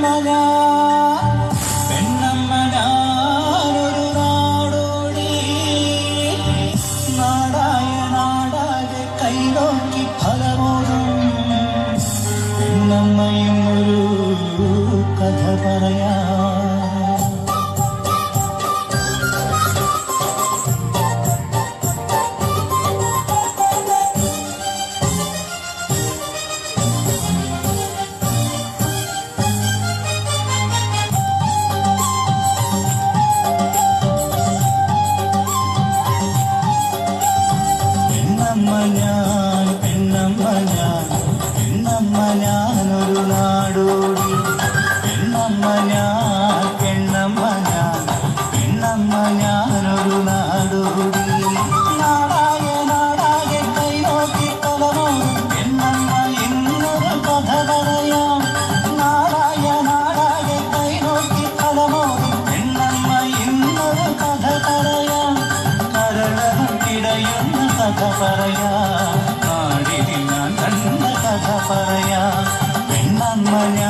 mga Parayas, Nanmanya.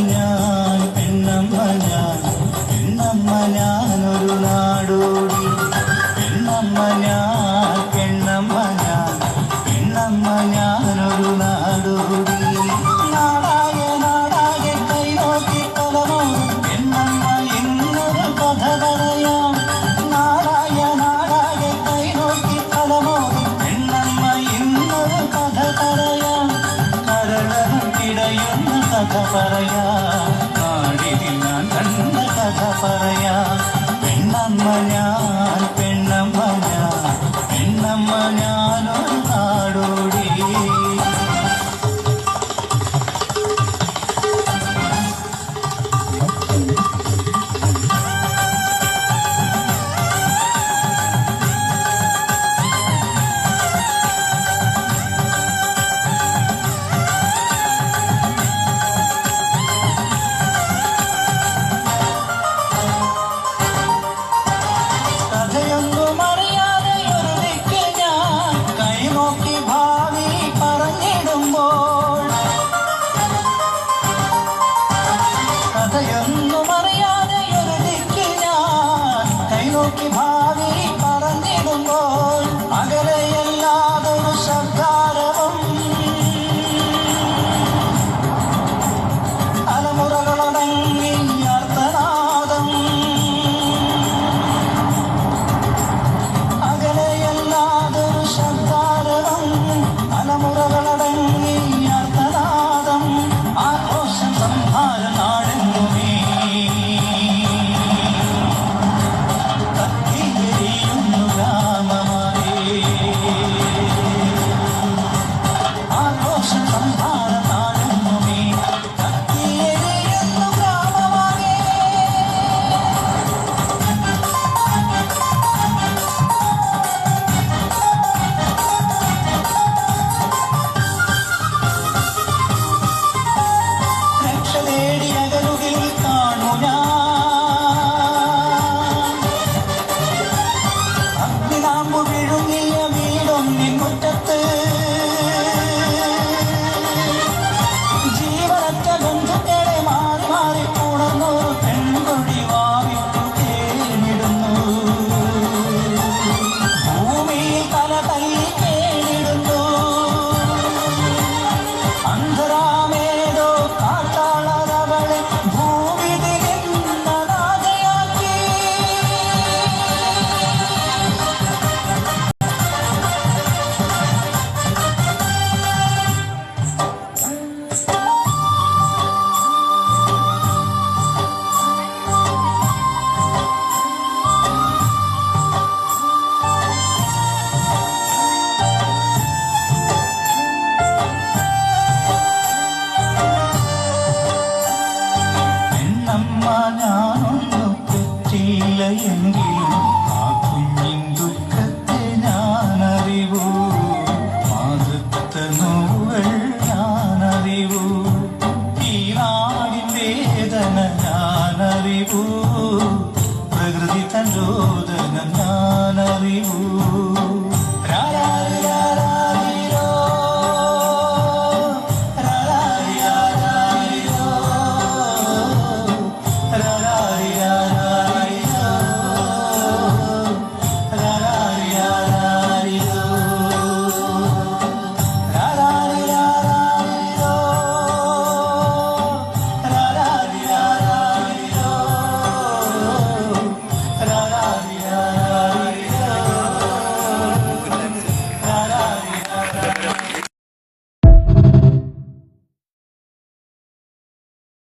mañana. പറയാ. കാടിൽ ഞാൻ കണ്ട കഥ പറയാ. പെണ്ണമ്മ ഞാൻ 太阳。